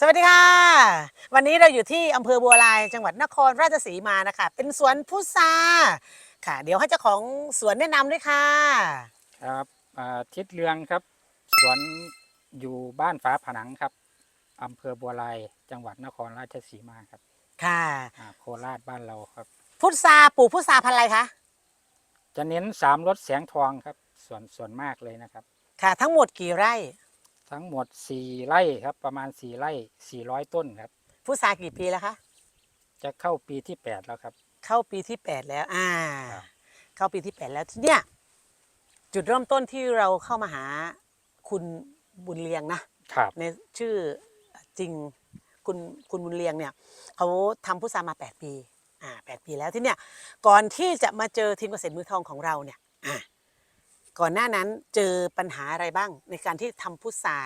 สวัสดีค่ะ วันนี้เราอยู่ที่อำเภอบัวลายจังหวัดนครราชสีมานะคะ เป็นสวนพุทราค่ะ เดี๋ยวให้เจ้าของสวนแนะนำด้วยค่ะ ครับอ่าทิศเรืองครับ สวนอยู่บ้านฝาผนังครับอำเภอบัวลายจังหวัดนครราชสีมาครับค่ะ อ่าโคราชบ้านเราครับ พุทราปลูกพุทราพันธุ์อะไรคะ จะเน้นสามรสแสงทองครับ ส่วนส่วนมากเลยนะครับ ค่ะ ทั้งหมดกี่ไร่ ทั้งหมดสี่ไร่ครับ ประมาณสี่ไร่สี่ร้อยต้นครับ พุทรากี่ปีแล้วคะ จะเข้าปีที่แปดแล้วครับ เข้าปีที่แปดแล้ว อ่า ครับ เข้าปีที่แปดแล้วทีเนี่ย จุดเริ่มต้นที่เราเข้ามาหาคุณบุญเลียงนะ ครับ ในชื่อจริงคุณคุณบุญเลียงเนี่ยเขาทำพุทรามา 8 ปี อ่าแปีแล้วที่เนี่ยก่อนที่จะมาเจอทีมเกษตรมือทองของเราเนี่ยอ่า ก่อนหน้านั้นเจอปัญหาอะไรบ้างในการที่ทำพุทรา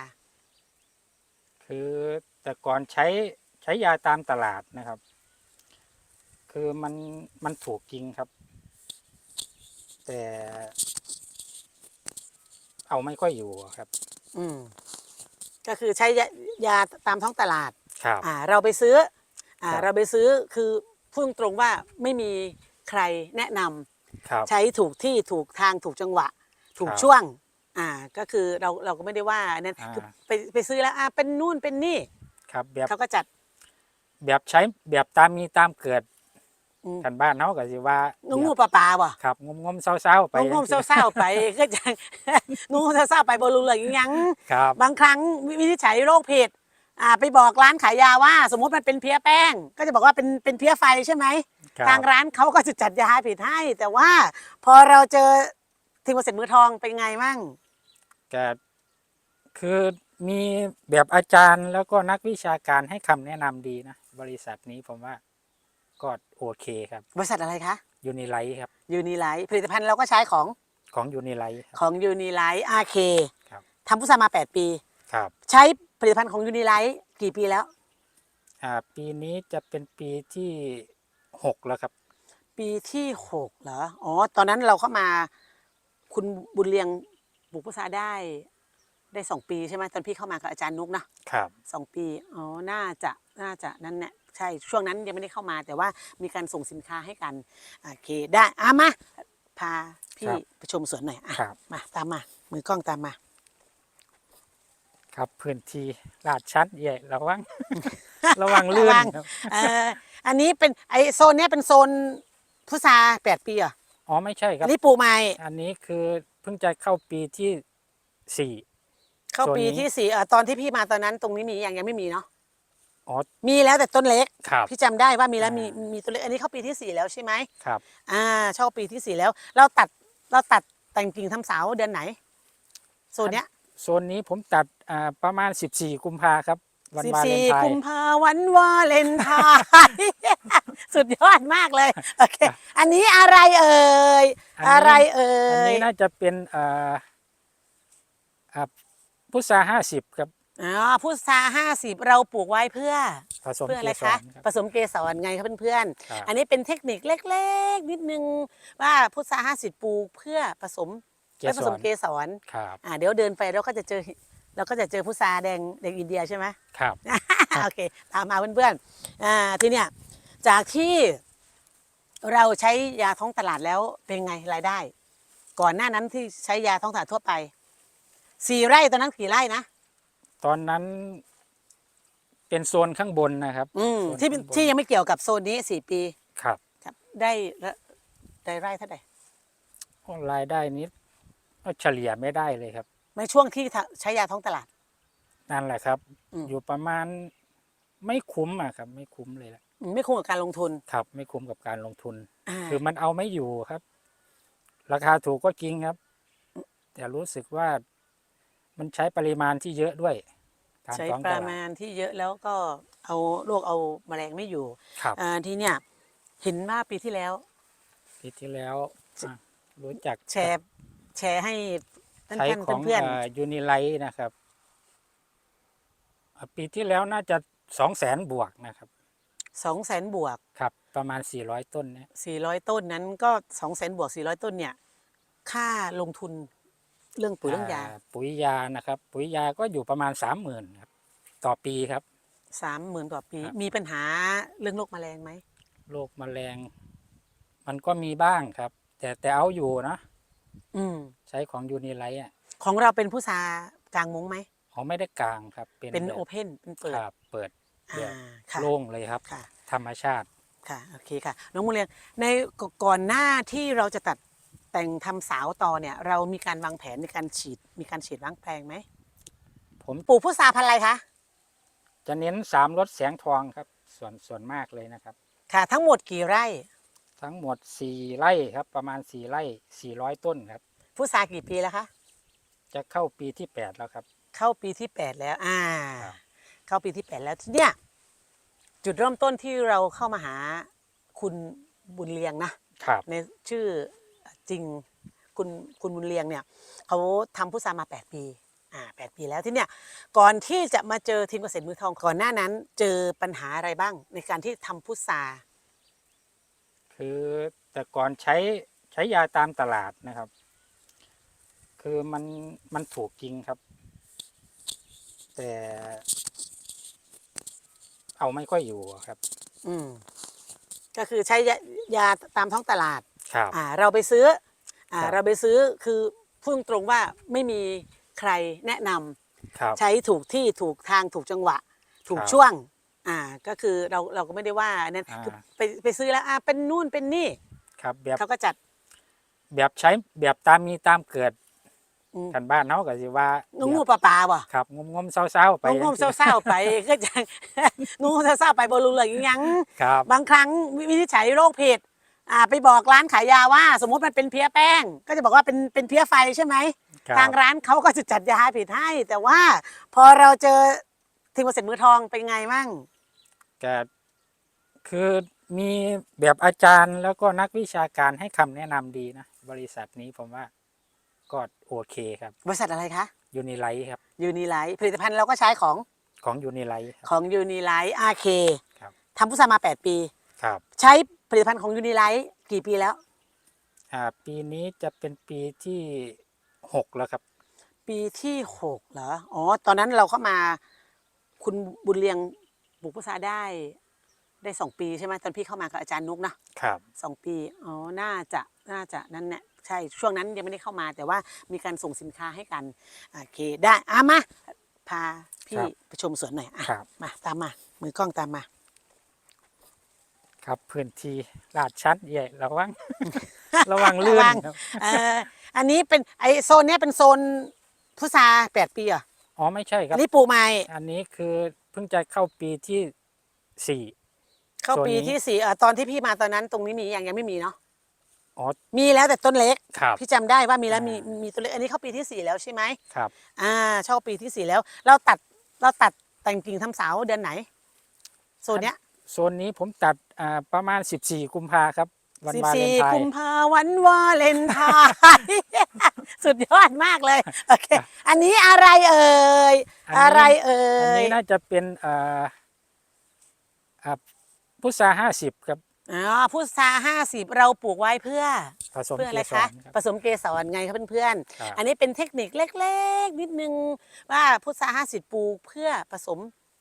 คือแต่ก่อนใช้ใช้ยาตามตลาดนะครับ คือมันมันถูกจริงครับ แต่ เอาไม่ค่อยอยู่อะครับ อืมก็คือใช้ยายาตามท้องตลาด ครับ อ่า เราไปซื้อ อ่า ครับ เราไปซื้อคือพูดตรงๆว่าไม่มีใครแนะนำครับ ใช้ถูกที่ถูกทางถูกจังหวะ ถูกครับช่วง อ่า ก็คือเราเราก็ไม่ได้ว่านั่นอ่า คือไปไปซื้อแล้วอ่าเป็นนู่นเป็นนี่ครับแบบเขาก็จัด แบบใช้แบบตามมีตามเกิดอืม กันบ้านเนาะก็สิว่างูงูปลาปลาบ่ครับงมงมๆเศร้าๆไปงงงเศร้าๆไปก็จะงงเศร้าๆไปบรูเลยยัง ครับบางครั้งวินิจฉัยโรคผิดอ่าไปบอกร้านขายยาว่า สมมติมันเป็นเพี้ยแป้ง ก็จะบอกว่าเป็นเป็นเพี้ยไฟใช่ไหมครับทางร้านเขาก็จะจัดยาผิดให้ แต่ว่าพอเราเจอ ทีมเกษตรมือทองเป็นไงมั่งก็คือมีแบบอาจารย์แล้วก็นักวิชาการให้คำแนะนำดีนะ บริษัทนี้ผมว่าก็โอเคครับบริษัทอะไรคะยูนิไลท์ครับยูนิไลท์ผลิตภัณฑ์เราก็ใช้ของของยูนิไลท์ครับ ของยูนิไลท์อาเคครับ ทำพุทรามา 8 ปี ครับใช้ผลิตภัณฑ์ของยูนิไลท์กี่ปีแล้ว อ่าปีนี้จะเป็นปีที่หกแล้วครับ ปีที่ 6 เหรอ อ๋อ ตอนนั้นเราเข้ามา คุณบุญเรียงปลูกพุทราได้ ได้สองปีใช่ไหมตอนพี่เข้ามากับอาจารย์นุกนะครับ สองปีอ๋อน่าจะน่าจะนั่นแหละใช่ช่วงนั้นยังไม่ได้เข้ามา แต่ว่ามีการส่งสินค้าให้กันโอเคได้อะมาพาพี่ครับไปชมสวนหน่อยอะครับ มาตามมา มือกล้องตามมา ครับพื้นที่ลาดชัดใหญ่ระวัง ระวังลื่นระวังครับ เอ่ออันนี้เป็นไอโซนเนี้ยเป็นโซนพุทราแปดปีเหรอ อ๋อไม่ใช่คอัรับนนี้ปลูกใหม่ อันนี้คือเพิ่งจะเข้าปีที่สี่เข้าโซนปีนี้ที่สี่เอ่อตอนที่พี่มาตอนนั้นตรงนี้มียังยังไม่มีเนาะอ๋อ มีแล้วแต่ต้นเล็ก ครับ พี่จำได้ว่ามีแล้วมีอ่ามีมีต้นเล็กอันนี้เข้าปีที่สี่แล้วใช่ไหมครับ อ่าเข้าปีที่สี่แล้ว เราตัดเราตัดแต่งกิ่งทำเสาเดือนไหนโซนเนี้ยโซนนี้ผมตัดอ่าประมาณ 14 กุมภาครับ วันสิบวาเลสี่นไทกุน์มภาวันวาเลนไทน์สุดยอดมากเลย โอเค อันนี้อะไรเอ่ยอะไรเอ่อันยนี้น่าจะเป็นอ่าอ่าพุทราห้าสิบครับอ๋อพุทราห้าสิบเราปลูกไว้เพื่อ ผสมเพื่ออะเกไรสคะรครับ ผสมเกสรไงครับเพื่อนครับ ๆ อันนี้เป็นเทคนิคเล็กๆ นิดนึงว่าพุทราห้าสิบปลูกเพื่อผสมเกไว้ผสสมรเกสรครับ อ่าเดี๋ยวเดินไปเราก็จะเจอ เราก็จะเจอพุทราแดงแดงอินเดียใช่ไหมครับ โอเค ตามมาเพื่อนๆอ่าทีเนี้ยจากที่เราใช้ยาท้องตลาดแล้วเป็นไงรายได้ ก่อนหน้านั้นที่ใช้ยาท้องตลาดทั่วไปสี่ไร่ตอนนั้นกี่ไร่นะตอนนั้นเป็นโซนข้างบนนะครับ อืมส่วนที่เป็นข้างบนที่ยังไม่เกี่ยวกับโซนนี้สี่ปีครับ ครับ ได้ละได้ไร่เท่าไหร่รายได้นี้ก็เฉลี่ยไม่ได้เลยครับ ในช่วงที่ใช้ยาท้องตลาด นั่นแหละครับ อืม อยู่ประมาณไม่คุ้มอะครับ ไม่คุ้มเลยแหละอืมไม่คุ้มกับการลงทุนครับ ไม่คุ้มกับการลงทุน อ่าคือมันเอาไม่อยู่ครับ ราคาถูกก็จริงครับ แต่รู้สึกว่ามันใช้ปริมาณที่เยอะด้วยตามใช้ท้องปตระลามาดณที่เยอะแล้วก็เอาโรคเอาแมลงไม่อยู่ครับอ่าทีเนี้ยเห็นว่าปีที่แล้ว ปีที่แล้วอะรู้จักแชร์แชร์ให้ท่าน ใช้ท่านของเพื่อนยูนิไลท์นะครับอะปีที่แล้วน่าจะสองแสนบวกนะครับสองแสนบวกครับประมาณสี่ร้อยต้นเนี่ยสี่ร้อยต้นนั้นก็สองแสนบวกสี่ร้อยต้นเนี่ย ค่าลงทุนเรื่องปุ๋ยเรื่องยาอ่ปุ๋ยยานะครับ ปุ๋ยยาก็อยู่ประมาณสามหมื่นครับต่อปีครับสามหมื่นกว่าปีครับมีปัญหาเรื่องโรคแมลงไหมโรคแมลง มันก็มีบ้างครับ แต่แต่เอาอยู่นะ อืมใช้ของยูนิไลท์อะของเราเป็นผู้ซากลางมุ้งไหมเขาไม่ได้กลางครับ เป็นเป็นแบบโอเพนเป็นเปิดครับเปิดอ่าแบบค่ะ โล่งเลยครับ ค่ะ ธรรมชาติ ค่ะโอเคค่ะ น้องมูเรียงในกก่อนหน้าที่เราจะตัดแต่งทำสาวต่อเนี่ย เรามีการวางแผนในการฉีด มีการฉีดล้างแปลงไหมผมปลูกพุทราพันธุ์อะไรคะจะเน้นสามรถแสงทองครับ ส่วนส่วนมากเลยนะครับ ค่ะ ทั้งหมดกี่ไร่ ทั้งหมดสี่ไร่ครับ ประมาณสี่ไร่สี่ร้อยต้นครับพุทรากี่ปีแล้วคะ จะเข้าปีที่แปดแล้วครับ เข้าปีที่แปดแล้ว อ่า ครับ เข้าปีที่แปดแล้วทีเนี้ยจุดเริ่มต้นที่เราเข้ามาหาคุณบุญเลียงนะ ครับในชื่อจริงคุณคุณบุญเลียงเนี่ยเขาทำพุทรามา 8 ปีอ่าแปดปีแล้วที่เนี่ยก่อนที่จะมาเจอทีมเกษตรมือทองก่อนหน้านั้น เจอปัญหาอะไรบ้างในการที่ทำพุทรา คือแต่ก่อนใช้ใช้ยาตามตลาดนะครับ คือมันมันถูกจริงครับ แต่ เอาไม่ค่อยอยู่อะครับ อืมก็คือใช้ยายาตามท้องตลาด ครับ อ่า เราไปซื้อ อ่า ครับ เราไปซื้อคือพูดตรงๆว่าไม่มีใครแนะนำครับ ใช้ถูกที่ถูกทางถูกจังหวะ ถูกครับ ช่วง อ่าก็คือเราเราก็ไม่ได้ว่านั่นอ่า คือไปไปซื้อแล้วอ่าเป็นนู่นเป็นนี่ครับแบบเขาก็จัด แบบใช้แบบตามมีตามเกิดอืม กันบ้านเนาะก็สิว่างูงูปลาปลาบ่ครับงมงมๆเศร้าๆไปงงงเศร้าๆไปก็จะงงเศร้าๆไปบรูเลยยัง ครับบางครั้งวินิจฉัยโรคผิดอ่าไปบอกร้านขายยาว่า สมมติมันเป็นเพี้ยแป้ง ก็จะบอกว่าเป็นเป็นเพี้ยไฟใช่ไหมครับทางร้านเขาก็จะจัดยาผิดให้ แต่ว่าพอเราเจอ ทีมเกษตรมือทองเป็นไงมั่งก็คือมีแบบอาจารย์แล้วก็นักวิชาการให้คำแนะนำดีนะ บริษัทนี้ผมว่าก็โอเคครับบริษัทอะไรคะยูนิไลท์ครับยูนิไลท์ผลิตภัณฑ์เราก็ใช้ของของยูนิไลท์ครับ ของยูนิไลท์อาเคครับ ทำพุทรามา 8 ปี ครับใช้ผลิตภัณฑ์ของยูนิไลท์กี่ปีแล้ว อ่าปีนี้จะเป็นปีที่หกแล้วครับ ปีที่ 6 เหรอ อ๋อ ตอนนั้นเราเข้ามา คุณบุญเลียงปลูกพุทราได้ ได้สองปีใช่ไหมตอนพี่เข้ามากับอาจารย์นุกนะครับ สองปีอ๋อน่าจะน่าจะนั่นแหละใช่ช่วงนั้นยังไม่ได้เข้ามา แต่ว่ามีการส่งสินค้าให้กันโอเคได้อะมาพาพี่ครับไปชมสวนหน่อยอะครับ มาตามมามือกล้องตามมา ครับพื้นที่ลาดชัดใหญ่ระวัง ระวังลื่นระวังครับ เอ่ออันนี้เป็นไอโซนเนี้ยเป็นโซนพุทราแปดปีเหรอะ อ๋อไม่ใช่คอัรับนนี้ปลูกใหม่ อันนี้คือเพิ่งจะเข้าปีที่สี่เข้าโซนปีนี้ที่สี่เอ่อตอนที่พี่มาตอนนั้นตรงนี้มียังยังไม่มีเนาะอ๋อ มีแล้วแต่ต้นเล็ก ครับ พี่จำได้ว่ามีแล้วอ่ามีมีมีต้นเล็กอันนี้เข้าปีที่สี่แล้วใช่ไหมครับ อ่าเข้าปีที่สี่แล้ว เราตัดเราตัดแต่งกิ่งทำเสาเดือนไหนโซนเนี้ยโซนนี้ผมตัดอ่าประมาณ 14 กุมภาครับ วันสิบวาเลสี่นไทกุน์มภาวันวาเลนไทน์ สุดยอดมากเลย โอเค อันนี้อะไรเอ่ยอะไรเอ่อันย นี้น่าจะเป็นอ่าอ่าพุทราห้าสิบครับอ๋อพุทราห้าสิบเราปลูกไว้เพื่อผสมเพื่อเกอะไรสคะรครับ ผสมเกสรไงครับเพื่อนครับ ๆอันนี้เป็นเทคนิคเล็กๆ นิดนึงว่าพุทราห้าสิบปลูกเพื่อผสม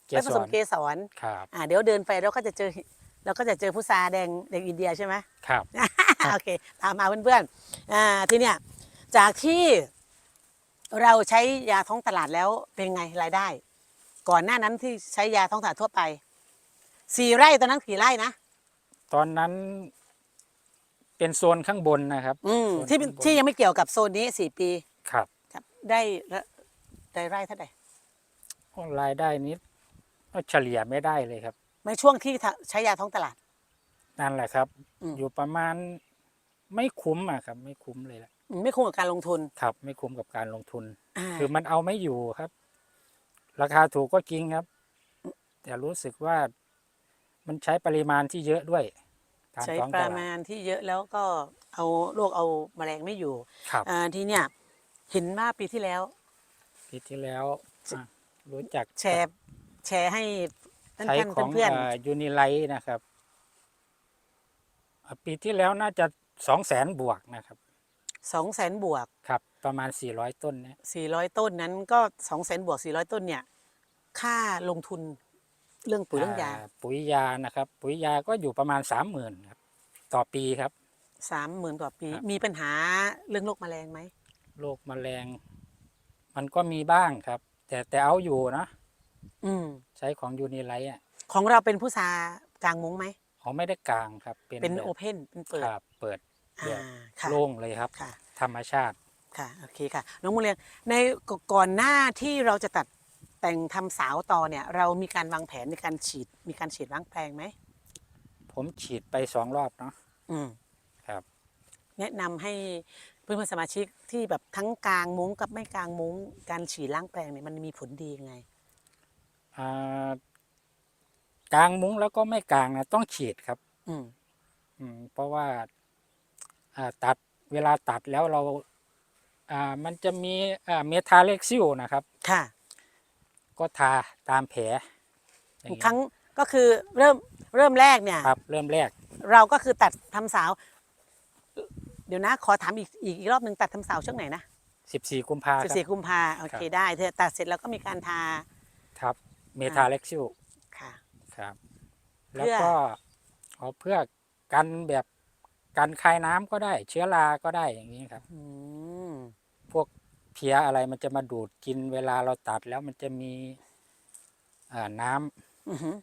เกไว้ผสสมรเกสรครับอ่าเดี๋ยวเดินไปเราก็จะเจอเราก็จะเจอพุทราแดงแดงอินเดียใช่ไหม ครับ โอเคตามมาเพื่อนๆอ่าทีเนี้ย จากที่เราใช้ยาท้องตลาดแล้วเป็นไงรายได้ ก่อนหน้านั้นที่ใช้ยาท้องตลาดทั่วไปสี่ไร่ตอนนั้นกี่ไร่นะตอนนั้นเป็นโซนข้างบนนะครับ อืมส่วนที่เป็นข้างบนที่ยังไม่เกี่ยวกับโซนนี้สี่ปีครับ ครับ ได้ละได้ไร่เท่าไหร่รายได้นี้ก็เฉลี่ยไม่ได้เลยครับ ในช่วงที่ทะใช้ยาท้องตลาดนั่นแหละครับอืมอยู่ประมาณไม่คุ้มอะครับ ไม่คุ้มเลยแหละอืม ไม่คุ้มกับการลงทุน ครับ ไม่คุ้มกับการลงทุน อ่าคือมันเอาไม่อยู่ครับ ราคาถูกก็จริงครับ แต่รู้สึกว่ามันใช้ปริมาณที่เยอะด้วยตามใช้ท้องปตระลามาดณที่เยอะแล้วก็เอาโรคเอาแมลงไม่อยู่ครับอ่าทีเนี้ยเห็นว่าปีที่แล้ว ปีที่แล้วอะรู้จักแชร์ แชร์ให้ท่านใช้ท่านของเพื่อนยูนิไลท์นะครับอะปีที่แล้วน่าจะสองแสนบวกนะครับ สองแสนบวกครับประมาณสี่ร้อยต้นเนี่ยสี่ร้อยต้นนั้นก็สองแสนบวกสี่ร้อยต้นเนี่ยค่าลงทุนเรื่องปุ๋ยเรื่องยาปุ๋ยยานะครับ ปุ๋ยยาก็อยู่ประมาณสามหมื่นครับต่อปีครับ สามหมื่นต่อปี ครับ มีปัญหาเรื่องโรคแมลงไหมโรคแมลง มันก็มีบ้างครับ แต่แต่เอาอยู่นะอืมใช้ของยูนิไลท์อะของเราเป็นผู้ซากลางมุ้งไหม เขาไม่ได้กลางครับเป็นเป็นแบบโอเพนเป็นเปิด ครับเปิดอ่า แบบค่ะโล่งเลยครับค่ะธรรมชาติค่ะโอเคค่ะน้องมูเรียงในกก่อนหน้าที่เราจะตัดแต่งทำสาวต่อเนี่ย เรามีการวางแผนในการฉีด มีการฉีดล้างแปลงไหมผมฉีดไปสองรอบเนาะอืมครับ แนะนำให้เพื่อนๆสมาชิกที่แบบทั้งกลางมุ้งกับไม่กลางมุ้งการฉีดล้างแปลงเนี่ยมันมีผลดียังไงอ่ากลางมุ้งแล้วก็ไม่กลางนะต้องฉีดครับ อืมอืมเพราะว่าอ่า ตัดเวลาตัดแล้วเราอ่ามันจะมีอ่าเมทาเล็กซิลนะครับ ค่ะ ก็ทาตามแผลอย่างเงี้ยครั้งก็คือเริ่มเริ่มแรกเนี่ยครับเริ่มแรก เราก็คือตัดทำสาว เดี๋ยวนะ ขอถามอีกอีกอีกรอบหนึ่งตัดทำสาวช่วงไหนนะ14กุมภาสิบคสี่รับกุมภาโอเคครับได้เธอตัดเสร็จแล้วก็มีการทาครับ เมทาเล็กซิลค่ะ ครับเพื่แล้วอก็เอาเพื่อกันแบบ กันคายน้ำก็ได้ เชื้อราก็ได้อย่างนี้ครับอืมพวกเพี้ยอะไรมันจะมาดูดกินเวลาเราตัดแล้วมันจะมีอ่าน้ำอือหือ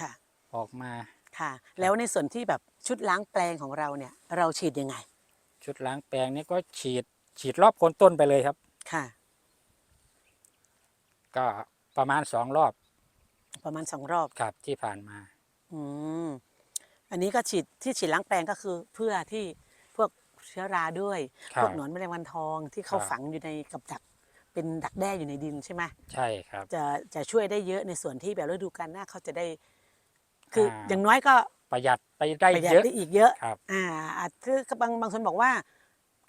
ค่ะ ออกมาค่ะ แล้วในส่วนที่แบบชุดล้างแปลงของเราเนี่ย เราฉีดยังไง ชุดล้างแปลงนี่ก็ฉีด ฉีดรอบโคนต้นไปเลยครับ ค่ะ ก็ประมาณสองรอบ ประมาณสองรอบครับที่ผ่านมา อืม อันนี้ก็ฉีดที่ฉีดล้างแปลงก็คือเพื่อที่พวกเชื้อราด้วยครัพบวกหนอนแมลงวันทองที่เขาครับ ฝังอยู่ในกับดักเป็นดักแด้อยู่ในดินใช่ไหมใช่ครับ จะจะช่วยได้เยอะในส่วนที่แบบฤดูกาลหน้าเขาจะได้ คืออ่าอย่างน้อยก็ประหยัดไปได้ประหยัดเยอะ ได้อีกเยอะ ครับ อ่าอาจคือบางบางคนบอกว่า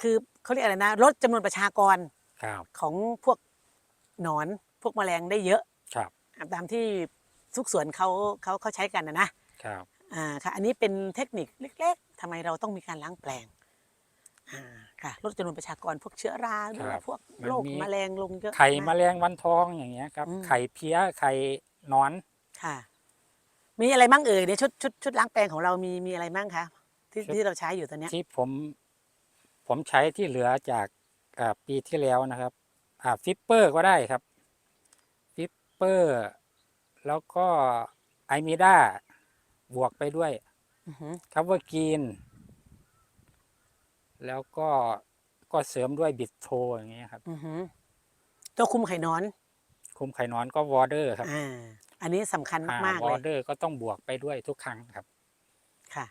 คือเขาเรียกอะไรนะลดจำนวนประชากรครับ ของพวกหนอนพวกแมลงได้เยอะครับตามที่ทุกสวนเขาเขาเขาใช้กันนะนะครับ อ่าค่ะอันนี้เป็นเทคนิคเล็กๆทำไมเราต้องมีการล้างแปลงอ่าค่ะลดจำนวนประชากรพวกเชื้อราหรือว่าพวกโรคแมลงลงเยอะไข่นะแมลงวันทองอย่างเงี้ยครับอืมไข่เพี้ยไข่หนอนค่ะ มีอะไรบ้างเอ่ยในชุดชุดชุดล้างแปลงของเรามีมีอะไรบ้างคะที่ชุดที่เราใช้อยู่ตอนเนี้ยที่ผม ผมใช้ที่เหลือจากอ่าปีที่แล้วนะครับอ่าฟิปเปอร์ก็ได้ครับฟิปเปอร์ แล้วก็ไอมิด้า บวกไปด้วยอือหือคัฟเวอร์กีน แล้วก็ก็เสริมด้วยบิดโทอย่างเงี้ยครับอือหือตัวคุมไข่นอน คุมไข่นอนก็วอเดอร์ครับอ่าอันนี้สำคัญมากๆวเลอยเดอร์ก็ต้องบวกไปด้วยทุกครั้งครับ ค่ะ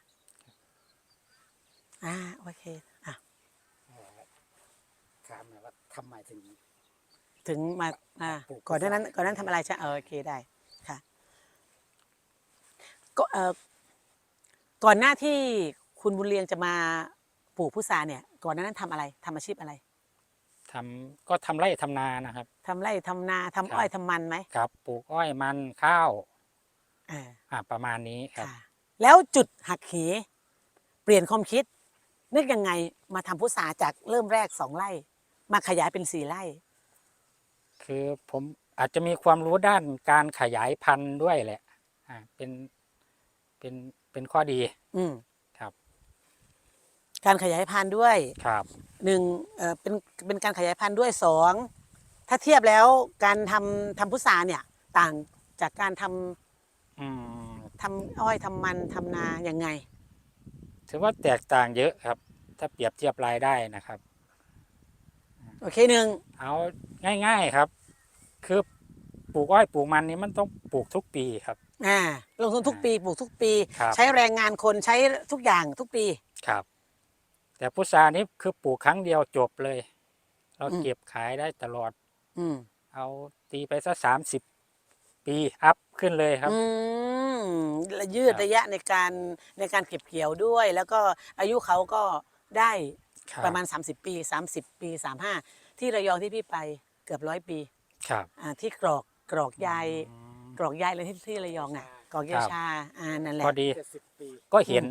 อ่าโอเค อะถามหน่อยว่าทำไมถึง ถึงมา อ่าปลูกก่อนหน้านั้นพุทราก่อนหนานั้นทำอะไรใช่เออโอเคได้ค่ะ ก็เออก่อนหน้าที่คุณบุญเรียงจะมาปลูกพุทราเนี่ย ก่อนหน้านั้นทำอะไรทำอาชีพอะไรทำก็ทำไร่ทำนานะครับ ทำไร่ทำนาทำครับอ้อยทำมันไหมครับ ปลูกอ้อยมันข้าวอ่า อ่าประมาณนี้ครับ ค่ะแล้วจุดหักเหเปลี่ยนความคิด นึกยังไงมาทำพุทราจากเริ่มแรกสองไร่ มาขยายเป็นสี่ไร่ คือผมอาจจะมีความรู้ด้านการขยายพันธุ์ด้วยแหละอ่าเป็น เป็นเป็นข้อดี อืมครับ การขยายพันธุ์ด้วยครับ หนึ่งเอ่อเป็นเป็นการขยายพันธุ์ด้วยสองถ้าเทียบแล้วการทำทำพุทราเนี่ย ต่างจากการทำอืมทำอ้อยทำมันทำนายังไง ถือว่าแตกต่างเยอะครับ ถ้าเปรียบเทียบรายได้นะครับ โอเคหนึ่งเอาง่าย ๆครับ คือปลูกอ้อยปลูกมันนี้มันต้องปลูกทุกปีครับ อ่าลงทุนทุกปีปลูกทุกปี ครับ ใช้แรงงานคนใช้ทุกอย่างทุกปี ครับ แต่พุทรานี้คือปลูกครั้งเดียวจบเลย เราอืม เก็บขายได้ตลอด อืมเอาตีไปสักสามสิบปีอัพขึ้นเลยครับ อืมและยืดครับ ระยะในการในการเก็บเกี่ยวด้วย แล้วก็อายุเขาก็ได้คบประมาณ 30 ปี 30 ปี 35 ที่ระยองที่พี่ไปเกือบร้อยปี ครับ อ่าที่กรอกกรอกยายอืม กรอกยายเลยที่ที่ระยองอะกรอกยาครับชาอ่านั่นแหละพอดีก็เห็น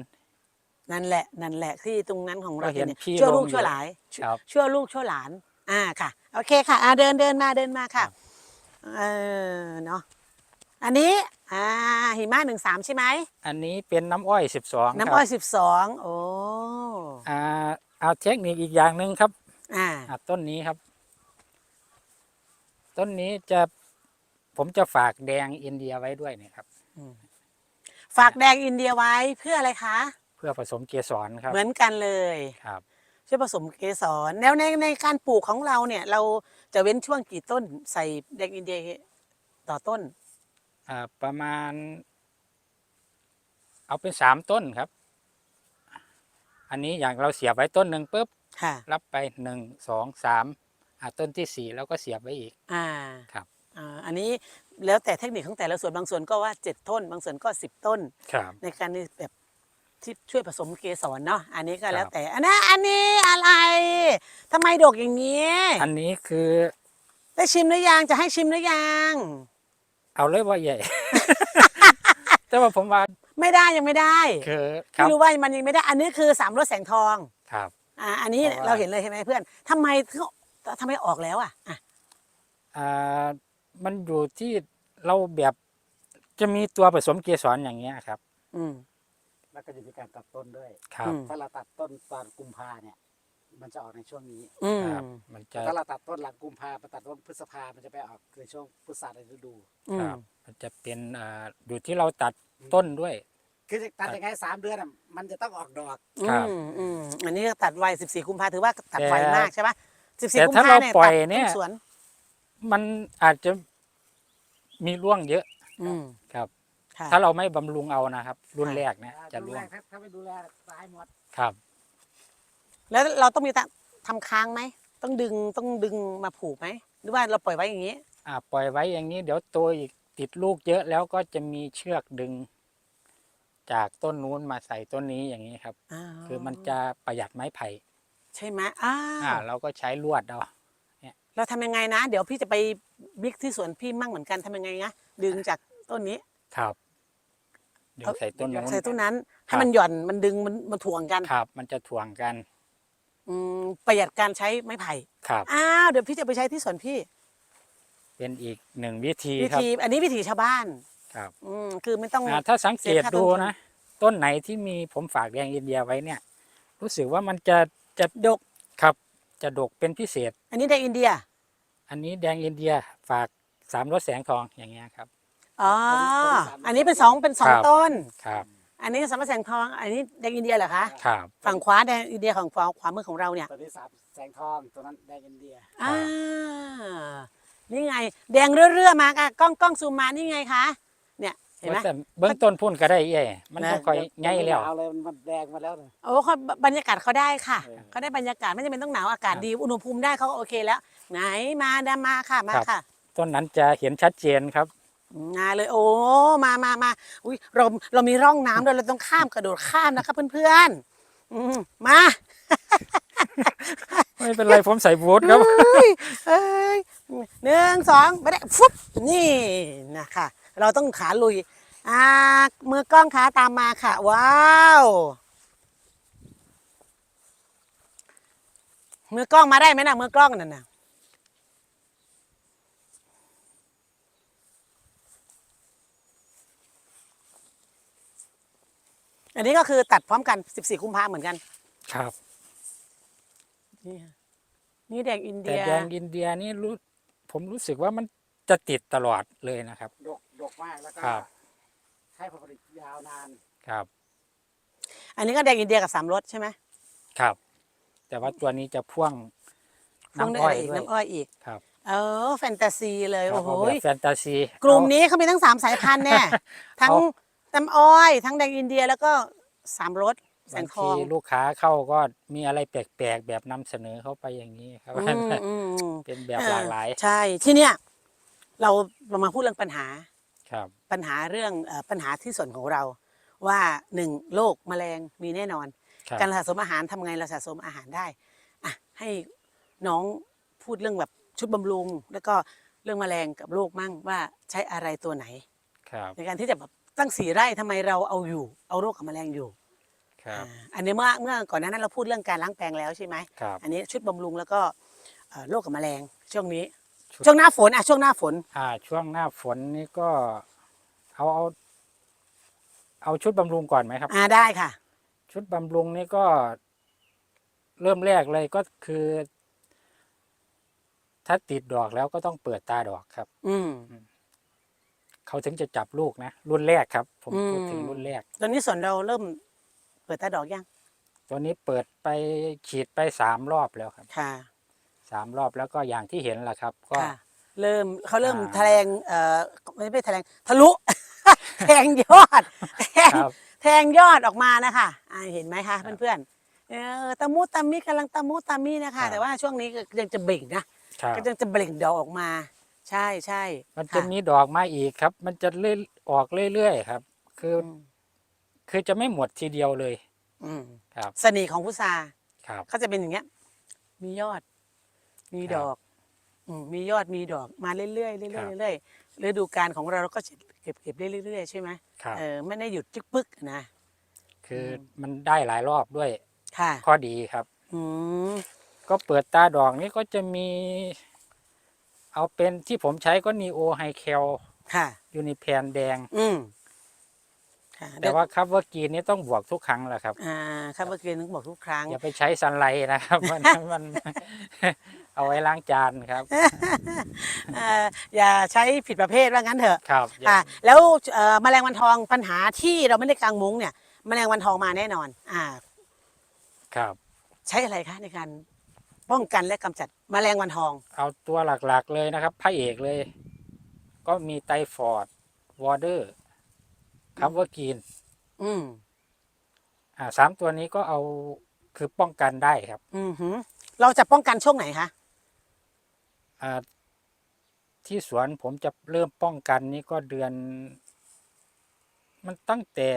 นั่นแหละนั่นแหละที่ตรงนั้นของเราก็เห็นเนี่ยพี่ชั่วลูกลงอยู่ชั่วหลายชั่วครับชั่วลูกชั่วหลาน อ่าค่ะ โอเคค่ะอ่าเดินเดินมาเดินมาค่ะครับ เออเนาะอันนี้อ่าหิมะหนึ่งสามใช่ไหมอันนี้เป็นน้ำอ้อยสิบสองน้ำอ้อยสิบสองโอ้อ่าเอาเทคนิคอีกอย่างหนึ่งครับอ่าอะต้นนี้ครับ ต้นนี้จะ ผมจะฝากแดงอินเดียไว้ด้วยเนี่ยครับ ฝากแดงอินเดียไว้เพื่ออะไรคะ เพื่อผสมเกสรครับเหมือนกันเลยครับช่วยผสมเกสรแล้วในในการปลูกของเราเนี่ย เราจะเว้นช่วงกี่ต้นใส่แดงอินเดียต่อต้นอ่าประมาณ เอาเป็นสามต้นครับ อันนี้อย่างเราเสียบไว้ต้นหนึ่งปุ๊บค่ะรับไปหนึ่งสองสามอ่าต้นที่สี่แล้วก็เสียบไว้อีกอ่าครับ อ่าอันนี้แล้วแต่เทคนิคของแต่ละส่วนบางส่วนก็ว่าเจ็ดต้น บางส่วนก็สิบต้นครับในการที่แบบที่ช่วยผสมเกสรเนาะอันนี้ก็แล้วครับแต่อันนั้นอันนี้อะไรทำไมดกอย่างนี้ อันนี้คือ ได้ชิมหรือยังจะให้ชิมหรือยัง เอาเลยว่าใหญ่ แต่ว่าผมว่าไม่ได้ยังไม่ได้คือครับไม่รู้ว่ามันยังไม่ได้ อันนี้คือสามรสแสงทองครับ อ่า อันนี้เพราะว่าเราเห็นเลยใช่ไหมเพื่อนทำไมถึงทำไมออกแล้วอะอะอ่า มันอยู่ที่เราแบบจะมีตัวผสมเกสรอย่างเงี้ยครับ อืม แล้วก็จะมีการตัดต้นด้วย ครับ อืม ถ้าเราตัดต้นตอนกุมภาเนี่ย มันจะออกในช่วงนี้ อืมครับ มันจะ ถ้าเราตัดต้นหลังกุมภาไปตัดต้นพฤษภา มันจะไปออกในช่วงพฤษภาในฤดู อืคม รับ มันจะเป็นอ่าอยู่ที่เราตัดต้นด้วย คือจะตัดยังไงสามเดือนอะมันจะต้องออกดอกครับอืมอืมอันนี้ก็ตัดไว 14 กุมภาถือว่าตัดแต่ไวมากใช่ปะ14แต่กุมถ้าภาเราเนี่ยปล่ตัอยดเนี่ย ต้นสวน มันอาจจะ มีร่วงเยอะอืมครับ ค่ะ ถ้าเราไม่บำรุงเอานะครับ รุ่นแรกเนี่ยจะดูร่วแลงถ้าถ้าไม่ดูแลตายหมดครับ แล้วเราต้องมีทำค้างไหม ต้องดึงต้องดึงมาผูกไหม หรือว่าเราปล่อยไว้อย่างนี้ อ่าปล่อยไว้อย่างนี้เดี๋ยวโตัวอีกติดลูกเยอะแล้วก็จะมีเชือกดึง จากต้นนู้นมาใส่ต้นนี้อย่างนี้ครับ คือมันจะประหยัดไม้ไผ่ใช่ไหมอ้าอ่าวเราก็ใช้ลวดเอา เราทำยังไงนะ เดี๋ยวพี่จะไปบิ๊กที่สวนพี่มั่งเหมือนกันทำยังไงนะดึงจากต้นนี้ครับดึงใส่ต้นนู้นใส่ต้นนั้นคให้รับมันหย่อนมันดึงมันมันถ่วงกันครับ มันจะถ่วงกัน อืมประหยัดการใช้ไม้ไผ่ครับอ้าวเดี๋ยวพี่จะไปใช้ที่สวนพี่ เป็นอีกหนึ่งวิธีวิครับธีอันนี้วิธีชาวบ้าน ครับ อืมคือไม่ต้องอ่าถ้าสังเกตเสียค่าต้นดูทุนนะต้นไหนที่มีผมฝากแดงอินเดียไว้เนี่ย รู้สึกว่ามันจะจะดกครับ จะดกเป็นพิเศษ อันนี้แดงอินเดีย อันนี้แดงอินเดียฝากสามรสแสงทองอย่างเงี้ยครับ อ๋อ อันนี้เป็นสองเป็นสองครับ ต้น ครับอันนี้สามแสงทอง อันนี้แดงอินเดียเหรอคะ ครับฝั่งขวาแดงอินเดียของขวาขวามือของเราเนี่ย ตัวนี้สามแสงทองตัวนั้นแดงอินเดียอ่า นี่ไง แดงเรื่อๆมาค่ะกล้องกล้องซูมมานี่ไงคะ เนี่ยเห็นไหม แต่เบื้องต้นพุ่นก็ได้เอ้มันนะ ก็ค่อยง่ายแล้ว เอาเลยมันแดงมาแล้วเลยโอ้เขาบรรยากาศเขาได้ค่ะเออ เขาได้บรรยากาศไม่จำเป็นต้องหนาวอากาศครับดีอุณหภูมิได้เขาก็โอเคแล้ว ไหนมาดามาค่ะมาครับ ค่ะต้นนั้นจะเห็นชัดเจนครับ มาเลยโอ้มามามาอุ้ยเราเรามีร่องน้ำด้วยเราต้องข้ามกระโดดข้ามนะคะเพื่อนๆอืมมาไม่เป็นไรผมใส่บูทครับ เอ้ยเอ้ยหนึ่งสองไปได้ฟุบนี่นะคะ เราต้องขาลุยอ่ามือกล้องขาตามมาค่ะ ว้าวมือกล้องมาได้ไหมนะมือกล้องนั่นน่ะอันนี้ก็คือตัดพร้อมกัน 14 กุมภาเหมือนกัน ครับ นี่ค่ะนี่แดงอินแต่เดียแดงอินเดียนี่รู้ผมรู้สึกว่ามันจะติดตลอดเลยนะครับ ดก ดกมากแล้วก็ครับ ให้ผลผลิตยาวนาน ครับ อันนี้ก็แดงอินเดียกับสามรสใช่ไหมครับ แต่ว่าตัวนี้จะพ่วงพ่วงน้ำด้วยอ้อยอีกด้วยน้ำอ้อยอีก ครับเออแฟนตาซีเลยครัโอ้บโหเอาแบบแฟนตาซีกลุ่มเอานี้เขามีทั้งสามสายพันธุ์เนี่ยทั้งเอาน้ำอ้อย ทั้งแดงอินเดียแล้วก็สามรสแสบางงททีองลูกค้าเข้าก็มีอะไรแปลกๆ แบบนำเสนอเข้าไปอย่างนี้ครับ อืมอืมอืม เป็นแบบหลากหลายเออใช่ที่เนี่ย เราเรามาพูดเรื่องปัญหา ครับ ปัญหาเรื่องเอ่อปัญหาที่ส่วนของเรา ว่าหนึ่งโรคแมลงมีแน่นอน ครับ การสะสมอาหารทำไงเราสะสมอาหารได้อะให้น้องพูดเรื่องแบบชุดบำรุง แล้วก็เรื่องแมลงกับโรคมั่งว่าใช้อะไรตัวไหน ครับ ในการที่จะแบบตั้งสี่ไร่ทำไมเราเอาอยู่ เอาโรคกับแมลงอยู่ครับ อ่าอันนี้เมื่อเมื่อก่อนหนานั้นเราพูดเรื่องการล้างแปลงแล้วใช่ไหมครับ อันนี้ชุดบำรุงแล้วก็เอ่อโรคกับแมลงช่วงนี้ ชุดช่วงหน้าฝนอะช่วงหน้าฝน อ่า ช่วงหน้าฝนนี่ก็เอาเอา เอาชุดบำรุงก่อนไหมครับ อ่าได้ค่ะ ชุดบำรุงนี่ก็ เริ่มแรกเลยก็คือ ถ้าติดดอกแล้วก็ต้องเปิดตาดอกครับ อืม เขาถึงจะจับลูกนะรุ่นแรกครับ ผมอืม พูดถึงรุ่นแรก ตอนนี้ส่วนเราเริ่ม เปิดตาดอกยังตัวนี้เปิดไปฉีดไปสามรอบแล้วครับ ค่ะ สามรอบแล้วก็อย่างที่เห็นแหละครับ ก็ ค่ะเริ่มเขาเริ่มอ่า แทงเอ่อไม่ไม่แทงทะลุ แทงยอดแทงครับ แทงยอดออกมานะคะอ่าเห็นไหมคะเพื่อนๆเออตะมุตะมิกำลังตะมุตะมินะครัคะ บ แต่ว่าช่วงนี้ก็ยังจะเบ่งนะครับ ก็ยังจะเบ่งดอกออกมา ใช่ใช่มันจะค่มีดอกมาอีกครับ มันจะเรื่อยออกเรื่อยๆครับ คือออืมคือจะไม่หมดทีเดียวเลยอืมครับ เสน่ห์ของพุทราครับ เขาจะเป็นอย่างเงี้ย มียอด มีครับดอกอืมมียอดมีดอกมาเรื่อยๆเรื่อยครับๆเรื่อยๆฤดูกาลของเราเราก็จะเก็บเก็บเรื่อยๆใช่ไหมครับ เออไม่ได้หยุดจึกปึ๊กนะคือมันได้หลายรอบด้วยค่ะข้อดีครับ อืมก็เปิดตาดอกนี้ก็จะมี เอาเป็นที่ผมใช้ก็นีโอไฮเคลค่ะยูนิแพนแดง อืม ค่ะแต่ว่าคัพเวอร์กรีนนี่ต้องบวกทุกครั้งแหละครับอ่าครับเมื่อกี้นึกบอกทุกครั้งอย่าไปใช้ซันไลท์นะครับมันมันเอาไว้ล้างจานครับเอ่ออย่าใช้ผิดประเภทว่างั้นเถอะครับอย่าค่ะแล้วเอ่อแมลงวันทองปัญหาที่เราไม่ได้กางมุ้งเนี่ยแมลงวันทองมาแน่นอน อ่า ครับ ใช้อะไรคะในการป้องกันและกำจัดแมลงวันทอง เอาตัวหลักๆเลยนะครับพระเอกเลย ก็มีไตฟอร์ดวอเดอร์ คัพเวอร์กรีนอืมอ่าสามตัวนี้ก็เอาคือป้องกันได้ครับ อือหือ เราจะป้องกันช่วงไหนคะอ่าที่สวนผมจะเริ่มป้องกันนี่ก็เดือน มันตั้งแต่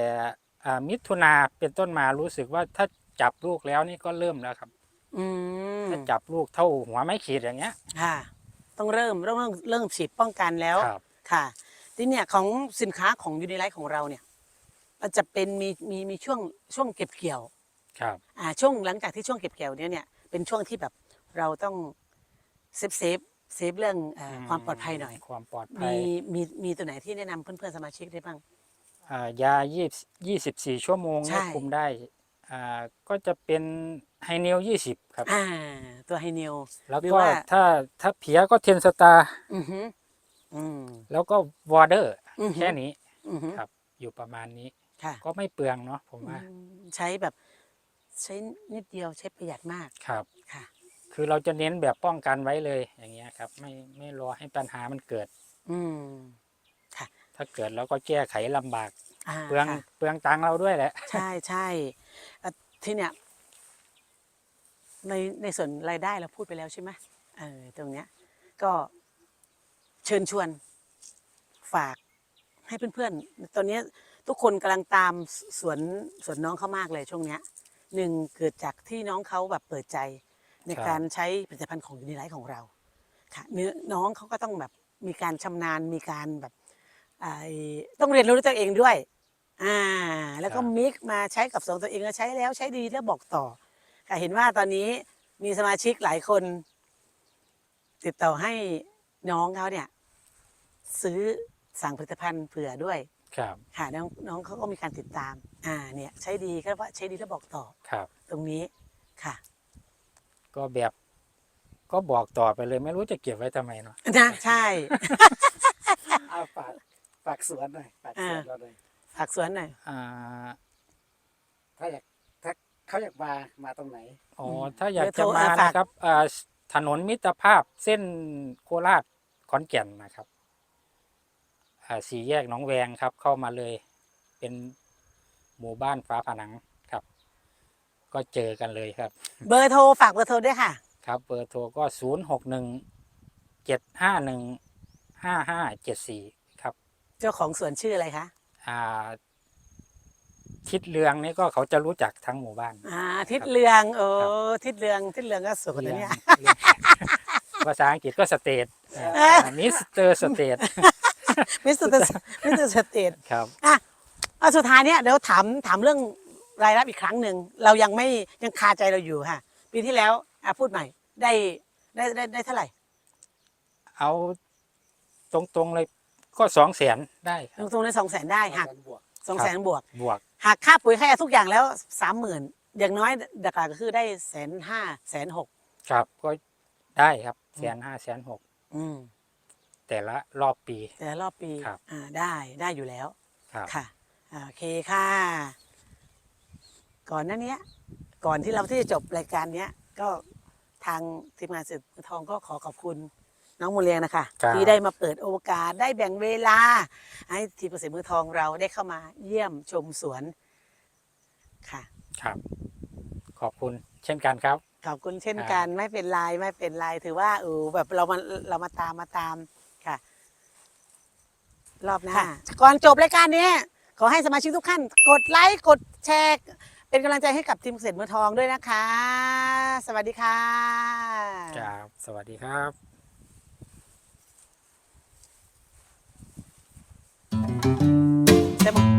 อ่ามิถุนาเป็นต้นมารู้สึกว่าถ้าจับลูกแล้วนี่ก็เริ่มแล้วครับ อืมถ้าจับลูกเท่าหัวไม้ขีดอย่างเงี้ย ค่ะ ต้องเริ่มเริ่มเริ่มเริ่มฉีดป้องกันแล้ว ครับ ค่ะ ทีเนี่ยของสินค้าของยูนิไลท์ของเราเนี่ยมันจะเป็นมีมีมีช่วงช่วงเก็บเกี่ยวครับอ่าช่วงหลังจากที่ช่วงเก็บเกี่ยวเนี่ยเนี่ยเป็นช่วงที่แบบเราต้องเซฟเซฟเซฟเรื่องเออความปลอดภัยหน่อย ความปลอดภัมียมีมีตัวไหนที่แนะนำเพื่อนๆสมาชิกได้บ้าง อ่ายายี่ยี่สิบสี่ชั่วโมงใช่ เนี่ยคุมได้อ่าก็จะเป็นไฮเนลยี่สิบครับ อ่า ตัวไฮเนล แล้วหรือก็ว่า ถ้าถ้าเพียก็เทนสตาร์อือหือ อืมแล้วก็วอเดอร์อือหือแค่นี้อือหือครับ อยู่ประมาณนี้ ค่ะก็ไม่เปลืองเนาะผมว่าอืมใช้แบบ ใช้นิดเดียวใช้ประหยัดมากครับ ค่ะ คือเราจะเน้นแบบป้องกันไว้เลยอย่างเงี้ยครับ ไม่ไม่รอให้ปัญหามันเกิด อืมถ้าเกิดแล้วก็แก้ไขลำบาก อ่าเปลืองค่ะ เปลืองตังค์เราด้วยแหละ ใช่ใช่เอ่อที่เนี่ยในในส่วนรายได้เราพูดไปแล้วใช่ไหมเออตรงเนี้ย ก็ เชิญชวนฝากให้เพื่อนๆ ตอนเนี้ยทุกคนกำลังตามสวนสวนน้องเขามากเลยช่วงเนี้ยหนึ่งเกิดจากที่น้องเขาแบบเปิดใจ ในครับ การใช้ผลิตภัณฑ์ของยูนิไลท์ของเราค่ะเนื้อน้องเขาก็ต้องแบบมีการชำนาญมีการแบบไอ้ต้องเรียนรู้ด้วยตัวเองด้วยอ่าแล้วก็ครับมิกซ์มาใช้กับสองตัวเองแล้วใช้แล้วใช้ดีแล้วบอกต่อค่ะเห็นว่าตอนนี้มีสมาชิกหลายคน ติดต่อให้น้องเขาเนี่ย ซื้อสั่งผลิตภัณฑ์เผื่อด้วยครับค่ะน้องน้องเขาก็มีการติดตาม อ่าเนี่ยใช้ดีก็ว่าใช้ดีแล้วบอกต่อ ครับ ตรงนี้ค่ะ ก็แบบก็บอกต่อไปเลยไม่รู้จะเก็บไว้ทำไมเนาะนะใช่ เอาฝากฝากสวนหน่อยฝากสวนเราหน่อยฝากสวนหน่อย อ่าถ้าอยากถ้าเขาอยากมามาตรงไหน อ๋ออืมถ้าอยากเดี๋ยวจะโทรมาอ่าฝาก นะครับอ่าถนนมิตรภาพเส้นโคราชขอนแก่นนะครับอ่า สี่แยกหนองแวงครับ เข้ามาเลยเป็นหมู่บ้านฟ้าผนังครับ ก็เจอกันเลยครับ เบอร์โทรฝากเบอร์โทรด้วยค่ะ ครับ เบอร์โทรก็ศูนย์หกหนึ่งเจ็ดห้าหนึ่งห้าห้าเจ็ดสี่ครับ เจ้าของสวนชื่ออะไรคะอ่าทิศเรืองนี่ก็เขาจะรู้จักทั้งหมู่บ้าน อ่า ทิศเรืองโอ้ครับทิศเรืองทิศเรืองก็สวนนะเนี่ยเรืองภาษาอังกฤษก็สเตทมิสเตอร์สเตท มิสเตอร์มิสเตอร์สเตทครับอะเอาสุดท้ายเนี่ยเดี๋ยวถามถามเรื่องรายรับอีกครั้งหนึ่งเรายังไม่ยังคาใจเราอยู่ค่ะ ปีที่แล้วอะพูดใหม่ได้ได้ได้ได้เท่าไหร่ เอาตรงๆเลยก็สองแสนได้คลรับงทุนได้สองแสนได้หักบวกสองแสนบวก บวกหักค่าปุ๋ยค่าทุกอย่างแล้วสามหมื่นอย่างน้อยดักก็คือได้แสนห้าแสนหกครับก็ได้ครับแสนห้าแสนหกอืม แต่ละรอบปี แต่ละรอบปีครับอ่าได้ได้อยู่แล้วครับ ค่ะอ่าโอเคค่ะ ก่อนหน้าเนี้ย ก่อนที่เราที่จะจบรายการเนี้ย ก็ทางทีมงานสืบมือทองก็ขอขอบคุณน้องมูลเลียงนะคะ ครับ ที่ได้มาเปิดโอกาสได้แบ่งเวลา ให้ทีมเกษตรมือทองเราได้เข้ามาเยี่ยมชมสวนค่ะ ครับ ขอบคุณเช่นกันครับ ขอบคุณเช่นกันไม่เป็นไรไม่เป็นไรถือว่าเออแบบเรามาเรามาตามมาตามค่ะ รอบหน้าะก่อนจบรายการนี้ ขอให้สมาชิกทุกท่าน กดไลค์กดแชร์ เป็นกำลังใจให้กับทีมเกษตรเมืองทองด้วยนะคะ สวัสดีค่ะ ครับ สวัสดีครับ